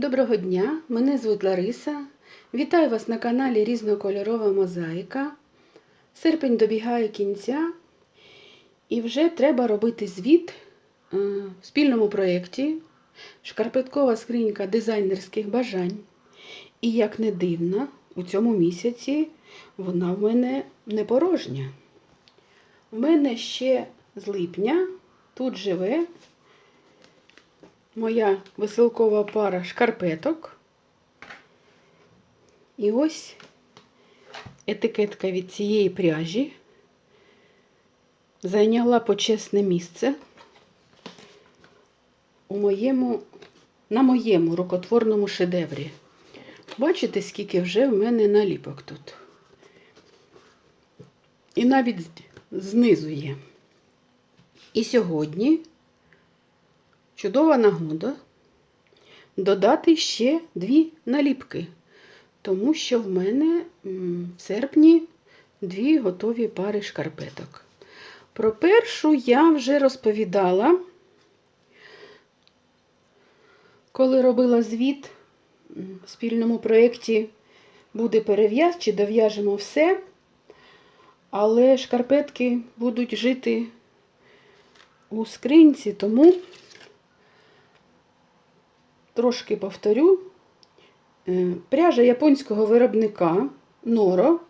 Доброго дня, мене звуть Лариса. Вітаю вас на каналі Різнокольорова мозаїка. Серпень добігає кінця і вже треба робити звіт е, в спільному проєкті Шкарпеткова скринька дизайнерських бажань. І як не дивно, у цьому місяці вона в мене не порожня. В мене ще з липня тут живе моя веселкова пара шкарпеток. І ось етикетка від цієї пряжі зайняла почесне місце у моєму, на моєму рукотворному шедеврі. Бачите, скільки вже в мене наліпок тут. І навіть знизу є. І сьогодні чудова нагода додати ще дві наліпки, тому що в мене в серпні дві готові пари шкарпеток. Про першу я вже розповідала, коли робила звіт в спільному проєкті буде перев'яз чи дов'яжемо все, але шкарпетки будуть жити у скринці, тому трошки повторю. Е, Пряжа японського виробника Норо.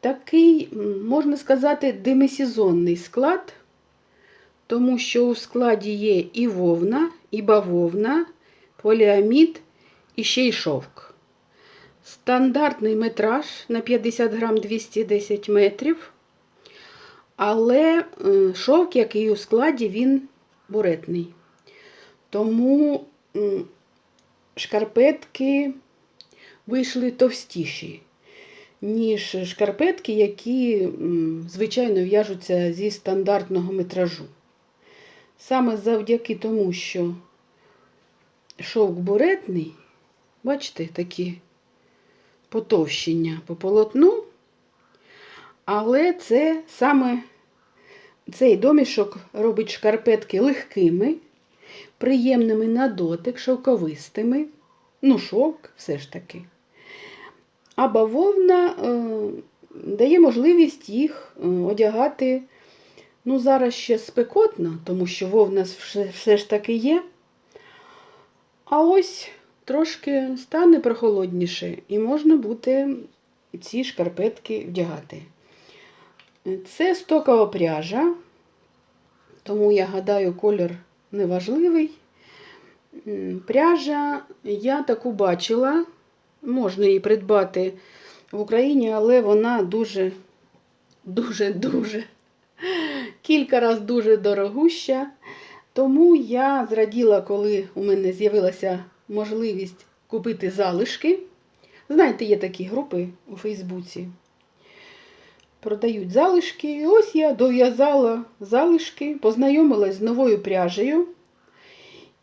Такий, можна сказати, демисезонний склад, тому що у складі є і вовна, і бавовна, поліамід, і ще й шовк. Стандартний метраж на 50 грам 210 метрів. Але е, шовк, який у складі, він буретний. Тому шкарпетки вийшли товстіші, ніж шкарпетки, які, звичайно, в'яжуться зі стандартного метражу. Саме завдяки тому, що шовк буретний, бачите, такі потовщення по полотну, але це саме цей домішок робить шкарпетки легкими приємними на дотик, шовковистими. Ну, шовк все ж таки. А бавовна е, дає можливість їх е, одягати. Ну, зараз ще спекотно, тому що вовна все, все ж таки є. А ось трошки стане прохолодніше, і можна буде ці шкарпетки вдягати. Це стокова пряжа, тому я гадаю, колір неважливий. Пряжа я таку бачила, можна її придбати в Україні, але вона дуже, дуже-дуже, кілька разів дуже дорогуща. Тому я зраділа, коли у мене з'явилася можливість купити залишки. Знаєте, є такі групи у Фейсбуці. Продають залишки. І ось я дов'язала залишки, познайомилась з новою пряжею.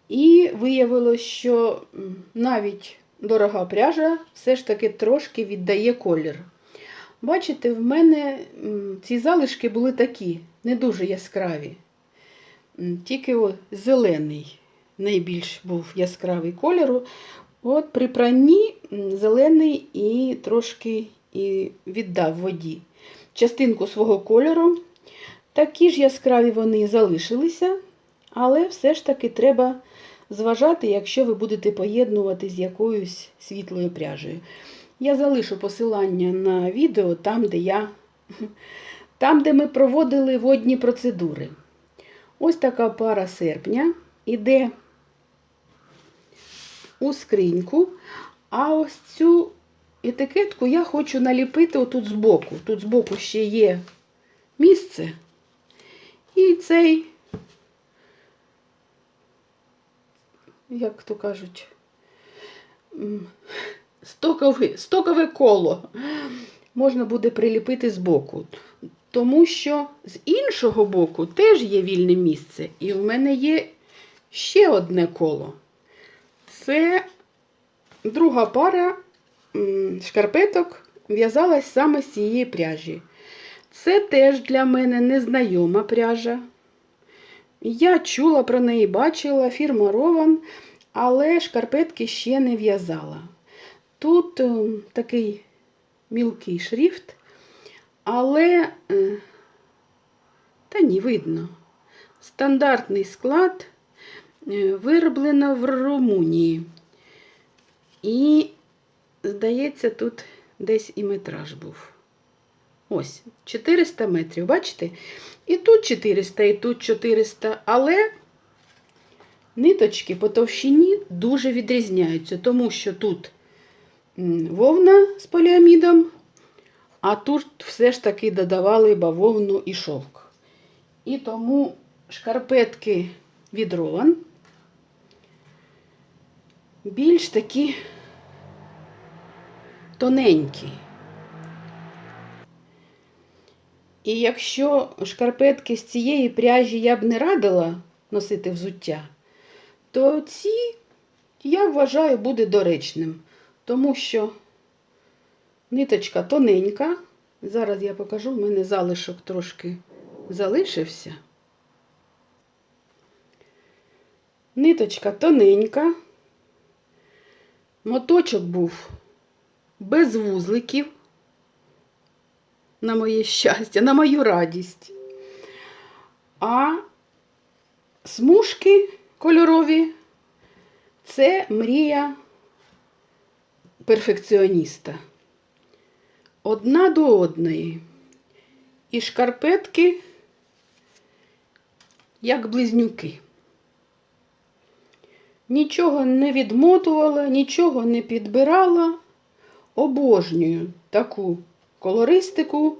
І виявилось, що навіть дорога пряжа все ж таки трошки віддає колір. Бачите, в мене ці залишки були такі, не дуже яскраві. Тільки о, зелений найбільш був яскравий кольору. От при пранні зелений і трошки і віддав воді частинку свого кольору. Такі ж яскраві вони залишилися, але все ж таки треба зважати, якщо ви будете поєднувати з якоюсь світлою пряжею. Я залишу посилання на відео там, де я, там, де ми проводили водні процедури. Ось така пара серпня іде у скриньку, а ось цю етикетку я хочу наліпити отут збоку. Тут збоку ще є місце. І цей, як то кажуть, стокове, стокове коло можна буде приліпити збоку. Тому що з іншого боку теж є вільне місце. І в мене є ще одне коло. Це друга пара шкарпеток в'язалась саме з цієї пряжі. Це теж для мене незнайома пряжа. Я чула про неї, бачила фірма Рован, але шкарпетки ще не в'язала. Тут е, такий мілкий шрифт, але е, та ні, видно. Стандартний склад е, вироблено в Румунії. І, здається, тут десь і метраж був. Ось, 400 метрів, бачите? І тут 400, і тут 400, але ниточки по товщині дуже відрізняються, тому що тут вовна з поліамідом, а тут все ж таки додавали бавовну і шовк. І тому шкарпетки від Rowan більш такі тоненькі. І якщо шкарпетки з цієї пряжі я б не радила носити взуття, то ці я вважаю буде доречним, тому що ниточка тоненька. Зараз я покажу, в мене залишок трошки залишився. Ниточка тоненька. Моточок був без вузликів. На моє щастя, на мою радість. А смужки кольорові це мрія перфекціоніста. Одна до одної. І шкарпетки, як близнюки. Нічого не відмотувала, нічого не підбирала. Обожнюю таку колористику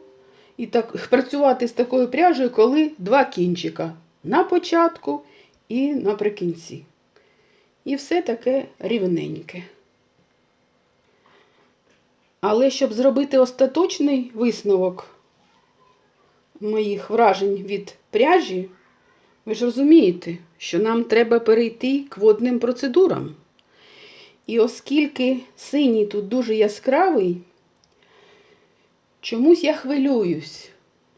і так, працювати з такою пряжею, коли два кінчика на початку і наприкінці. І все таке рівненьке. Але щоб зробити остаточний висновок моїх вражень від пряжі, ви ж розумієте, що нам треба перейти к водним процедурам. І оскільки синій тут дуже яскравий, чомусь я хвилююсь,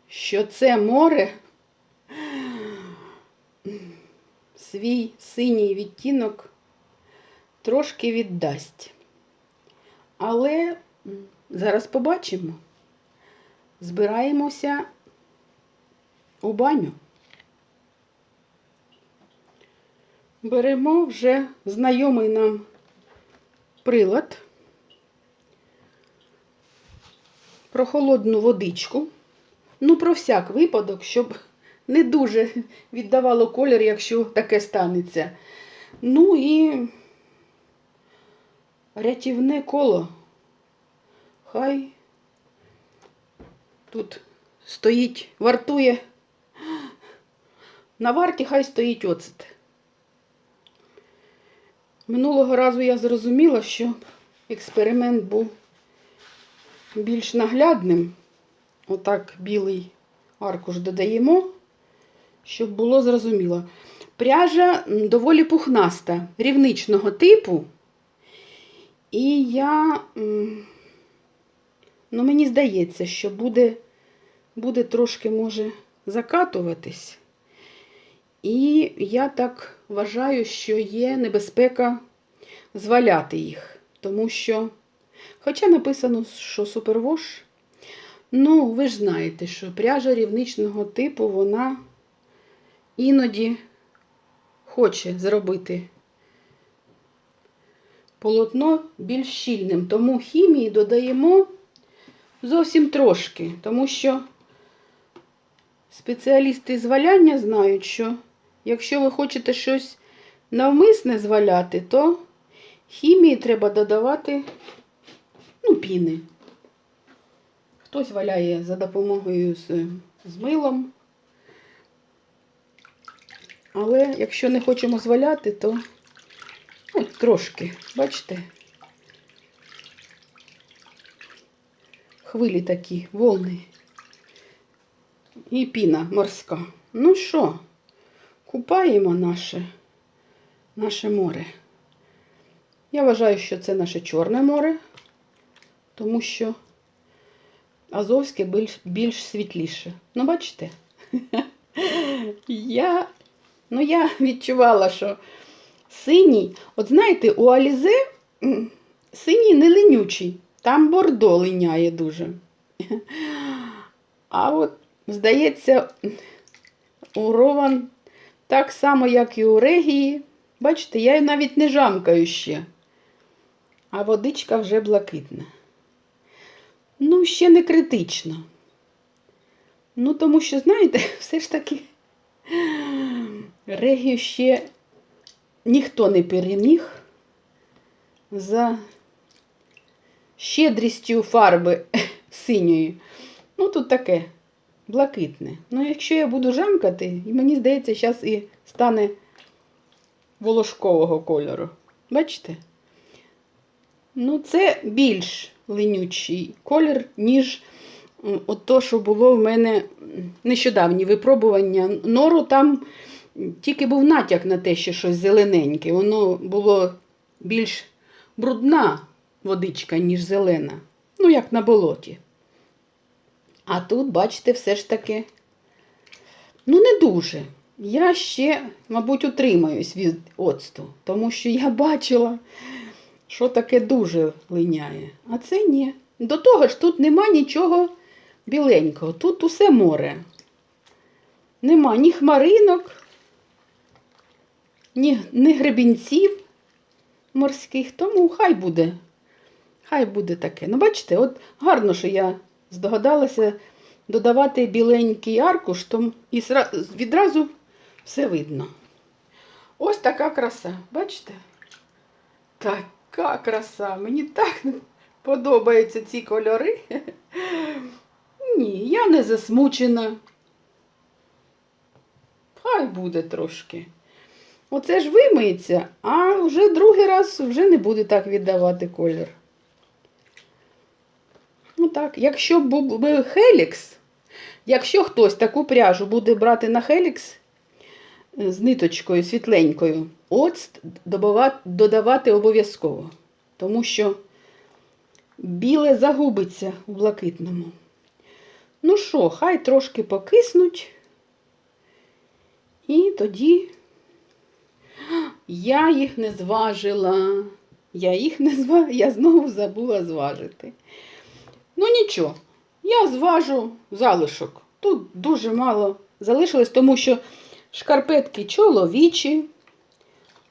що це море свій синій відтінок трошки віддасть. Але зараз побачимо. Збираємося у баню. Беремо вже знайомий нам прилад, прохолодну водичку. Ну, про всяк випадок, щоб не дуже віддавало колір, якщо таке станеться. Ну і рятівне коло. Хай тут стоїть, вартує. На варті хай стоїть оцет. Минулого разу я зрозуміла, що експеримент був більш наглядним. Отак білий аркуш додаємо, щоб було зрозуміло. Пряжа доволі пухнаста, рівничного типу. І я, ну мені здається, що буде, буде трошки, може, закатуватись. І я так вважаю, що є небезпека зваляти їх. Тому що, хоча написано, що супервош, ну, ви ж знаєте, що пряжа рівничного типу, вона іноді хоче зробити полотно більш щільним. Тому хімії додаємо зовсім трошки, тому що спеціалісти з валяння знають, що якщо ви хочете щось навмисне зваляти, то хімії треба додавати ну, піни. Хтось валяє за допомогою з, з милом. Але якщо не хочемо зваляти, то ну, трошки, бачите? Хвилі такі, волни. І піна морська. Ну що, купаємо наше, наше море. Я вважаю, що це наше Чорне море, тому що Азовське більш, більш світліше. Ну, бачите? Я, ну, я відчувала, що синій. От знаєте, у Алізе синій не ленючий, там бордо линяє дуже. А от, здається, у Рован так само, як і у Регії. Бачите, я навіть не жамкаю ще, а водичка вже блакитна. Ну, ще не критично. Ну, тому що, знаєте, все ж таки Регію ще ніхто не переміг за щедрістю фарби синьої. Ну, тут таке блакитне. Ну, якщо я буду жамкати, і мені здається, зараз і стане волошкового кольору. Бачите? Ну, це більш ленючий колір, ніж от то, що було в мене нещодавні випробування. Нору там тільки був натяк на те, що щось зелененьке. Воно було більш брудна водичка, ніж зелена. Ну, як на болоті. А тут, бачите, все ж таки, ну, не дуже. Я ще, мабуть, утримаюсь від оцту, тому що я бачила, що таке дуже линяє. А це ні. До того ж, тут нема нічого біленького. Тут усе море. Нема ні хмаринок, ні, ні гребінців морських, тому хай буде. Хай буде таке. Ну, бачите, от гарно, що я здогадалася додавати біленький аркуш, і відразу все видно. Ось така краса. Бачите? Така краса. Мені так подобаються ці кольори. Ні, я не засмучена. Хай буде трошки. Оце ж вимиється, а вже другий раз вже не буде так віддавати колір. Так, якщо був Хелікс, якщо хтось таку пряжу буде брати на Хелікс е, з ниточкою світленькою, оцт додавати обов'язково. Тому що біле загубиться у блакитному. Ну що, хай трошки покиснуть. І тоді я їх не зважила. Я їх не зважила, я знову забула зважити. Ну нічого, я зважу залишок. Тут дуже мало залишилось, тому що шкарпетки чоловічі,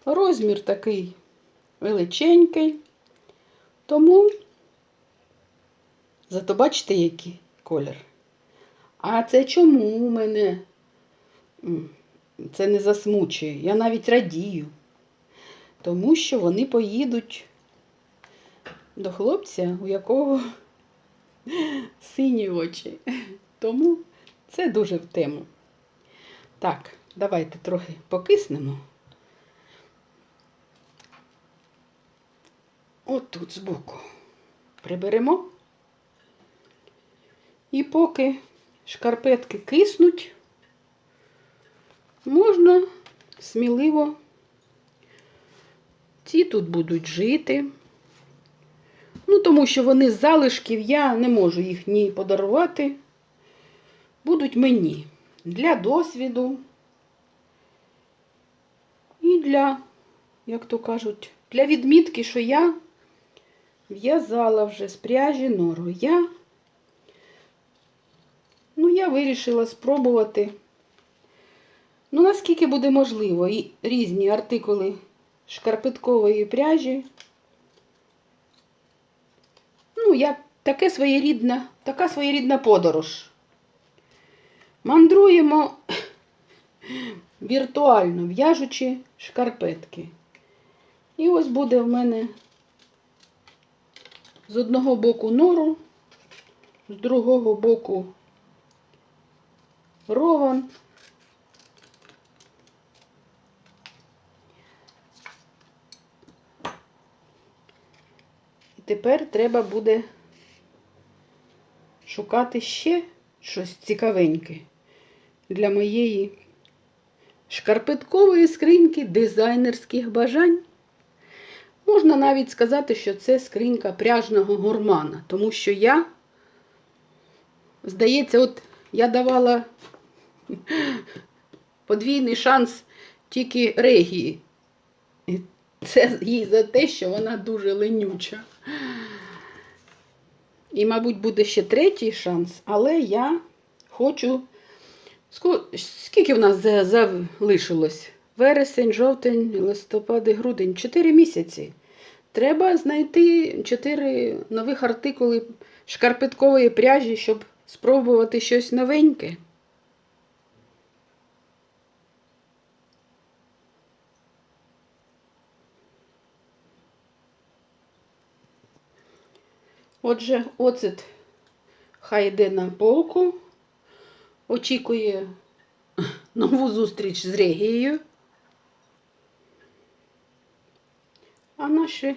розмір такий величенький. Тому, зато бачите, який колір. А це чому мене це не засмучує? Я навіть радію. Тому що вони поїдуть до хлопця, у якого сині очі. Тому це дуже в тему. Так, давайте трохи покиснемо. От тут збоку приберемо. І поки шкарпетки киснуть, можна сміливо ці тут будуть жити. Ну, тому що вони з залишків, я не можу їх ні подарувати. Будуть мені для досвіду і для, як то кажуть, для відмітки, що я в'язала вже з пряжі нору. Я, ну, я вирішила спробувати, ну, наскільки буде можливо, і різні артикули шкарпеткової пряжі. Як таке своєрідна, така своєрідна подорож. Мандруємо віртуально, в'яжучи шкарпетки. І ось буде в мене з одного боку нору, з другого боку рован. Тепер треба буде шукати ще щось цікавеньке для моєї шкарпеткової скриньки дизайнерських бажань. Можна навіть сказати, що це скринька пряжного гурмана, тому що я, здається, от я давала подвійний шанс тільки регії Це їй за те, що вона дуже ленюча. І, мабуть, буде ще третій шанс, але я хочу. Скільки в нас залишилось? Вересень, жовтень, листопад грудень. Чотири місяці. Треба знайти чотири нових артикули шкарпеткової пряжі, щоб спробувати щось новеньке. Отже, оцет хай йде на полку, очікує нову зустріч з Регією. А наші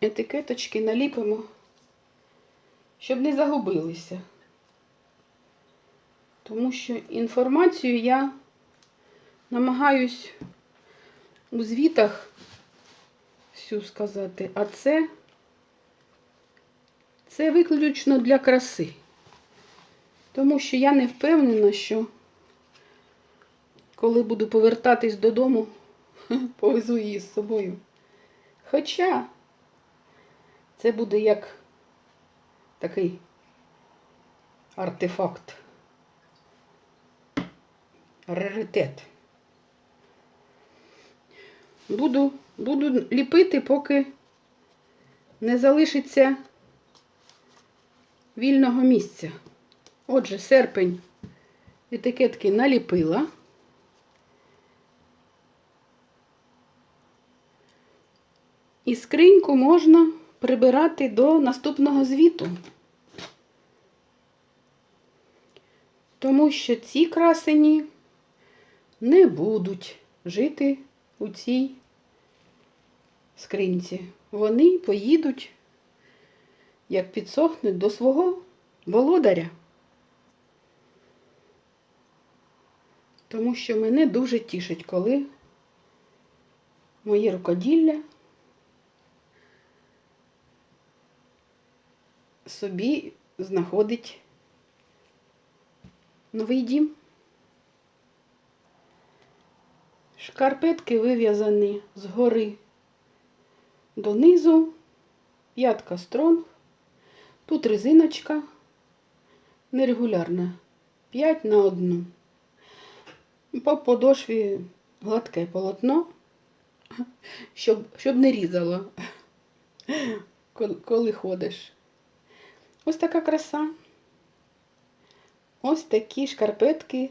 етикеточки наліпимо, щоб не загубилися. Тому що інформацію я намагаюсь у звітах всю сказати, а це, це виключно для краси. Тому що я не впевнена, що коли буду повертатись додому, повезу її з собою. Хоча це буде як такий артефакт, раритет. Буду, буду ліпити, поки не залишиться вільного місця. Отже, серпень етикетки наліпила. І скриньку можна прибирати до наступного звіту. Тому що ці красені не будуть жити у цій скриньці. Вони поїдуть, як підсохнуть до свого володаря. Тому що мене дуже тішить, коли моє рукоділля собі знаходить новий дім. Шкарпетки вив'язані згори донизу, п'ятка стронг, тут резиночка нерегулярна, 5 на одну. По подошві гладке полотно, щоб, щоб не різало, коли, коли ходиш. Ось така краса. Ось такі шкарпетки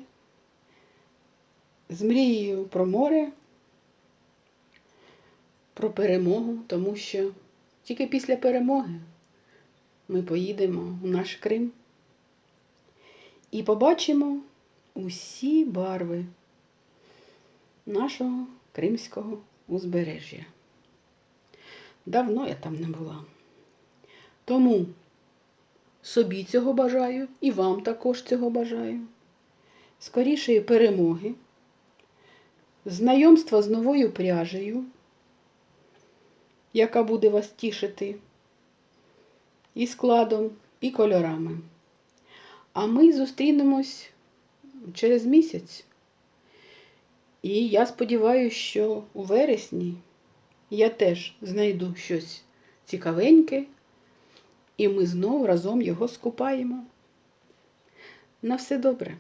з мрією про море, про перемогу, тому що тільки після перемоги ми поїдемо у наш Крим і побачимо усі барви нашого кримського узбережжя. Давно я там не була. Тому собі цього бажаю і вам також цього бажаю. Скорішої перемоги, знайомства з новою пряжею, яка буде вас тішити і складом, і кольорами. А ми зустрінемось через місяць. І я сподіваюся, що у вересні я теж знайду щось цікавеньке, і ми знову разом його скупаємо. На все добре.